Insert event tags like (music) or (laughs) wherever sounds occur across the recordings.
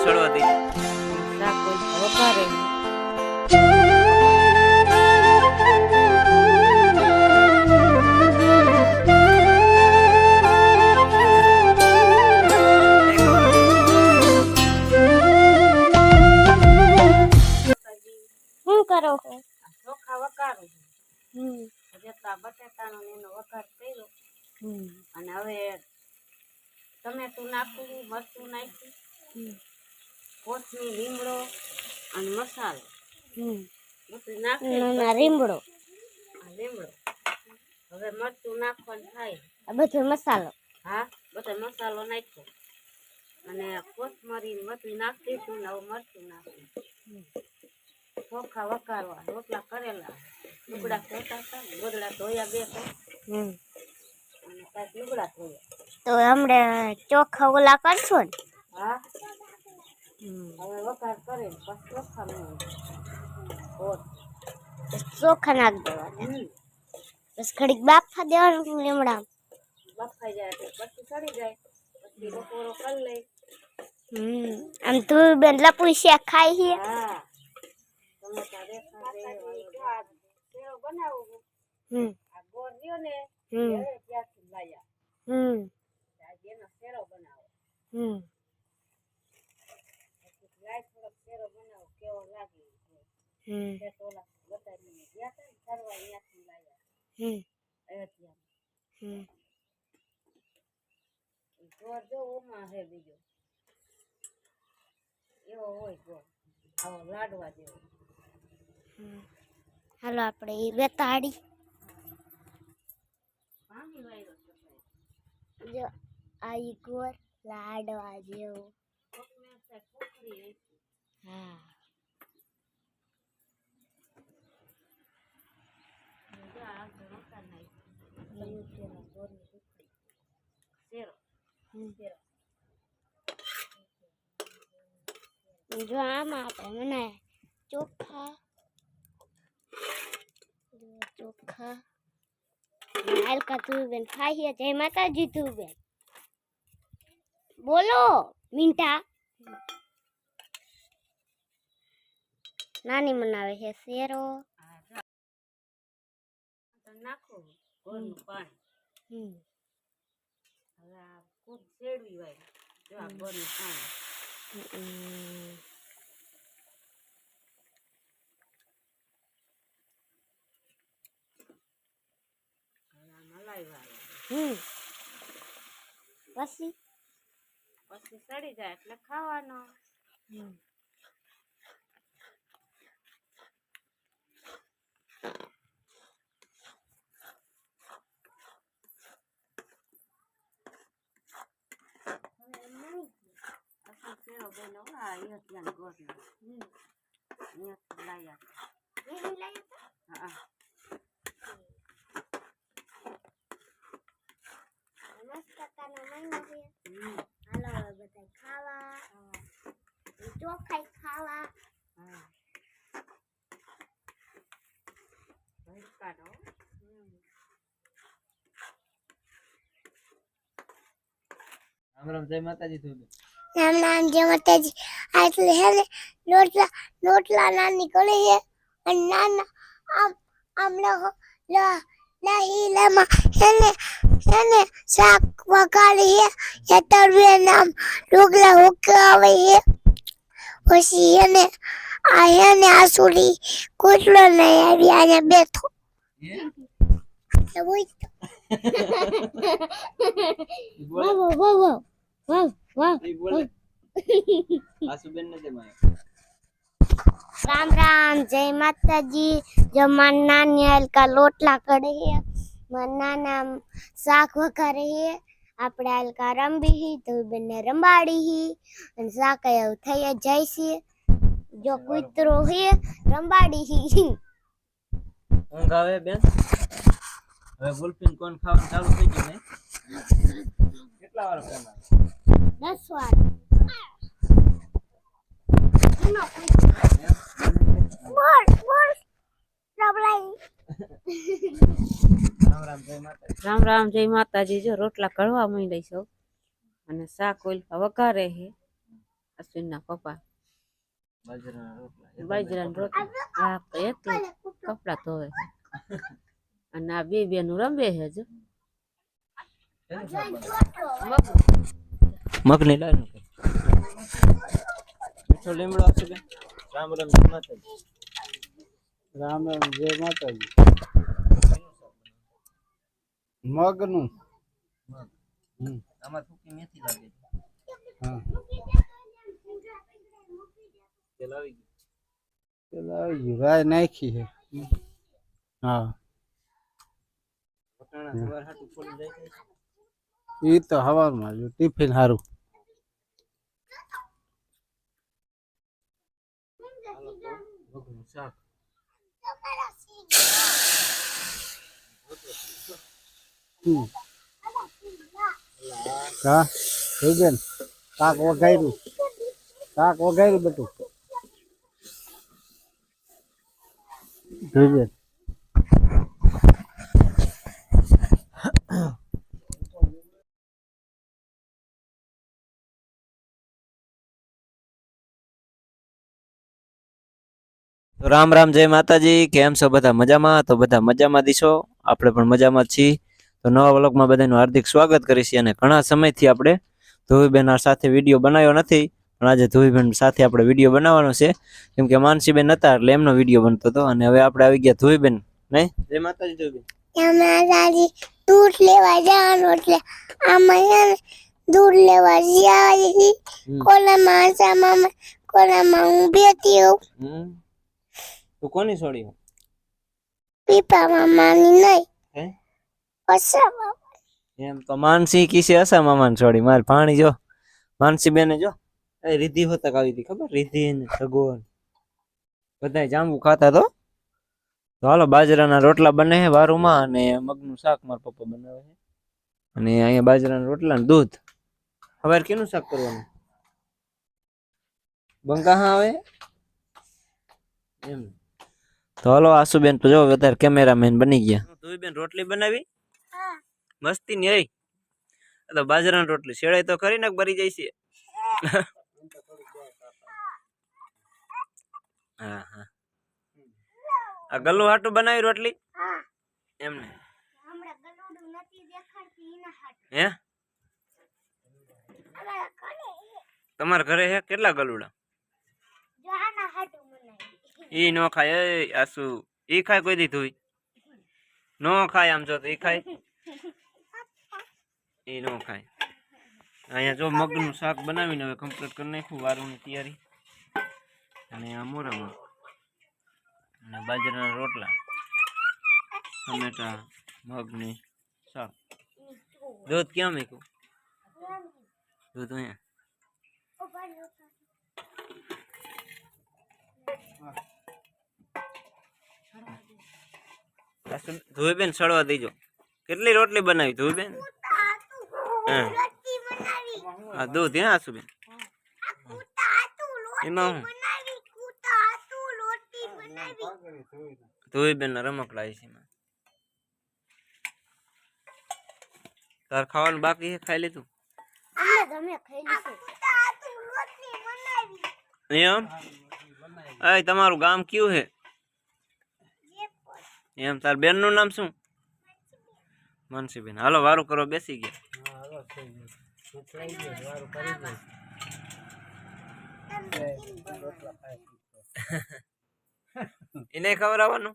સડવા દઈએ વઘારે શું કરો છો? ચોખા વઘારું હમ. જેટલા બટેટાનો ને એનો વઘાર કર્યો. હમ. અને હવે ટમેટું નાખું મરચું નાખ્યું. હમ કોથમીર લીમડો અને મસાલો. નાખી નાના લીમડો. હવે મરચું નાખવાનું થાય. આ બધો મસાલો. હા બધો મસાલો નાખ્યો. અને કોથમરી બધું નાખી ને હવે મરચું નાખ્યું ચોખા વઘારવા રોટલા કરેલા. લુગડા ધોતા હતા ગોદડા ધોયા બે અને કાંઈક લુગડા ધોયા. તો હમણાં ચોખા ઓલા કરશો ને? હવે વઘાર કરીને પછી ચોખા મેં ચોખા નાખ દેવાના. હમ બસ ઘડીક બાફા દેવાનું લીમડા બફાઈ જાય પછી જાય. પછી બપોરો કરી લઈ હમ આમ તું બેંદલા લપુઈ ખાઈ છે? હા. બનાવું હમ. આ ગોળ રહ્યો ને હમ. ત્યાંથી લાયા. હમ. આજે એનો શેરો બનાવો. હમ પછી લાય થોડોક શેરો બનાવો કેવો લાગે હમ તે તો ઓલા બતાવીને ગયા હતા ને ફરવા ત્યાંથી લાયા હમ અયોધ્યા હમ ગોળ જો ઓમાં છે બીજો. એવો હોય આવો લાડવા જેવો. હાલો આપણે એ બેતાડી જો આ ઈ ગોળ લાડવા જેવો. હા જો આ ધોકા શેરો ગોળની ટુકડી શેરો શેરો જો આમાં આપણે મને ચોખા ચોખા હાલકા તું બેન ખાઈએ જય માતાજી તું બેન બોલો મીંટા નાની મનાવે છે શેરો. નાખો ગોળનું પાણી હવે આ ખૂબ શેડવી હોય જો આ ગોળનું પાણી. પછી? પછી સડી જાય એટલે ખાવાનો. હમ પછી શેરો બન્યો આ અહીંયા ગોળનો હમ અહીંયાથી લાયા વેરી લાયા તા? હા મસ્ત કાનો મહિનો છે હમ હાલો હવે બધા ખાવા ચોખાઈ ખાવા હા ભટકાનો રામ રામ જય માતાજી થયું રામ રામ જય માતાજી આ એટલે હે ને લોટલા લોટલા ના નીકળે છે અને નાના આમ આમ લખો લ લહી લમાં હે ને હે ને શાક વઘારી છે એ તરવે નામ ડોગલા હોકે આવે છે પછી હે ને આ હે ને સુડી કોટલો નહીં આવી અહીંયા બેઠો. જ તો. વાહ વાહ વાહ. વાહ વાહ વાહ એ બોલે આસુબેન ને જમાય રામ રામ જય માતાજી જો મારા નાની હલકા લોટલા કરે છે મારા નાના શાક વઘારે છે આપણે હલકા રંબી હી તો બંને રંબાડી હી અને શાક એવું થઈ જ જાય છે જો કૂતરો છે રંબાડી હી ઊંઘ આવે બેન હવે ગુલફીન કોણ ખાવાનું ચાલુ થઈ ગયું ને કેટલા વાર પહેલા દસ વાર બોલ બોલ રબલાઈ રામ રામ જય માતાજી જો રોટલા કડવા માંડ્યા છો અને શાક ઓલ વઘારે છે અશ્વિનના પપ્પા બાજરાના રોટલા હા એટલે કપડા ધોવે અને આ બે બેનું રમે છે જો? મગનું. શાક. મીઠો લીમડો આપશે બેન? રામ રામ જય માતાજી. રામ રામ જય માતાજી. મગનું. આમાં સૂકી મેથી લાગે છે. હા. તેલ આવી ગયું. પેલા આવી ગયું. રાય નાખી છે. હા. વટાણા સવાર હાટું ફોડી જાય છે. એ તો હવારમાં ટિફિન સારું મગનું શાક હમ. હા બેન કાક વઘાર્યું કાક વઘાર્યું બેટું જોઈજે તો રામ રામ જય માતાજી. કેમ છો બધા? મજામાં? તો બધા મજામાં દીશો આપણે પણ મજામાં છીએ. તો નવા વ્લોગમાં બધાનું હાર્દિક સ્વાગત છીએ અને ઘણા સમયથી આપણે ધોવીબેન સાથે વીડિયો બનાવ્યો નથી પણ આજે ધોવીબેન સાથે આપણે વીડિયો બનાવવાનો છે. કેમ કે માનસીબેન હતા એટલે એમનો વીડિયો બનતો હતો અને હવે આપણે આવી ગયા ધોવીબેન. જય માતાજી ધોવીબેન. દૂધ લેવા જવાનું એટલે આમાં દૂધ લેવા જાય કોલામાં આસામાં કોલામાં હું બેઠી હોઉં. હમ. તું કોની છોડી પીપામાં માની નહીં. હે? પસામાં એમ તો માનસી કિસે અસા મામાની છોડી. માર ભાણી જો. માનસી બેને જો. એ રીધિ હોતક આવી હતી ખબર? રીધી ને સગોન બધા જાંબુ ખાતા તો? તો હાલો બાજરાના રોટલા બને છે વારુમાં અને મગનું શાક મારા પપ્પા બનાવે છે અને અહીંયા બાજરાના રોટલા ને દૂધ. હવે કેનું શાક કરવાનું? બંકા હા આવે? એમ. તો હાલો આસુબેન તો જો વધારે કેમેરામેન બની ગયા. બેન રોટલી બનાવી? મસ્તી ની હઈ તો બાજરાની રોટલી. શેડાઈ તો ખરી ને ભરી જાય છે? હા. હા આ ગલ્લુ હાટું બનાવી રોટલી? હા. એમને. હે? તમારા ઘરે હે? કેટલા ગલુડા ઈ નો ખાય એ આસુ ઈ ખાય કોઈ દીધું નો ખાય આમ જો તો ઈ ખાય. ઈ નો ખાય. અહીંયા જો મગનું શાક બનાવીને હવે કમ્પ્લીટ કરી નાખ્યું વારુની તૈયારી. અને આ મોરામાં. અને બાજરાના રોટલા. ટમેટા મગની શાક. દૂધ ક્યાં મૂક્યું? દૂધ અહીંયા. ધોઈબેન સડવા દેજો. કેટલી રોટલી બનાવી ધોઈબેન? હા રોટલી બનાવી. આ દૂધ હે આસુબેન એમાં હું? ધોઈબેન રમકડા છે એમાં. તાર ખાવાનું બાકી છે? ખાઈ લીધું? અમે તમે ખાઈ લીધું. કૂતા હતું રોટલી બનાવી. એમ? અય તમારું ગામ કયું પોત એમ તાર બેનનું નામ શું? માનસીબેન. હાલો વારું કરો બેસી ગયા. (laughs) એને ખબર આવવાનું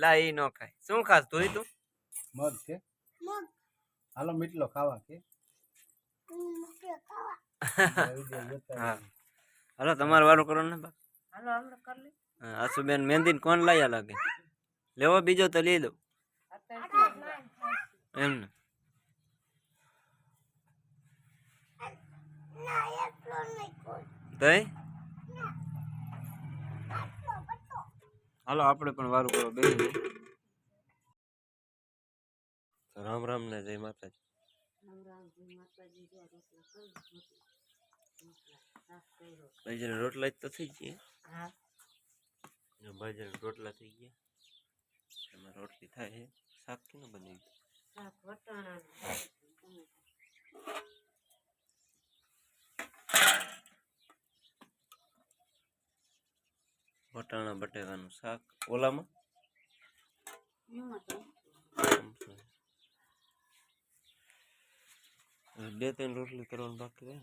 લા એ નો ખાય. શું ખાસ તું તું? મગ છે. હાલો મીટલો ખાવા કે? (laughs) હા. હાલો તમારે વારું કરો ને બા હાલો હાલો કરી લે. હા, આસુબેન મહેંદી કોણ લાયા લાગે? લેવો બીજો તો લઈ લો અત્યારે એમ ને ના એટલો નહીં કોઈ તઈ આટલો બટો હાલો આપણે પણ વારું કરો બેસી રામ રામ ને જય માતાજી રામરાવજી માતાજી જો રોટલા કરી રોટલા શાક કર્યો બાજરાના રોટલા જ તો થઈ ગયા હા જો બાજરાના રોટલા થઈ ગયા में रोट लिखा है बटेगा साग ओला बे तो तीन रोटली करवा बाकी है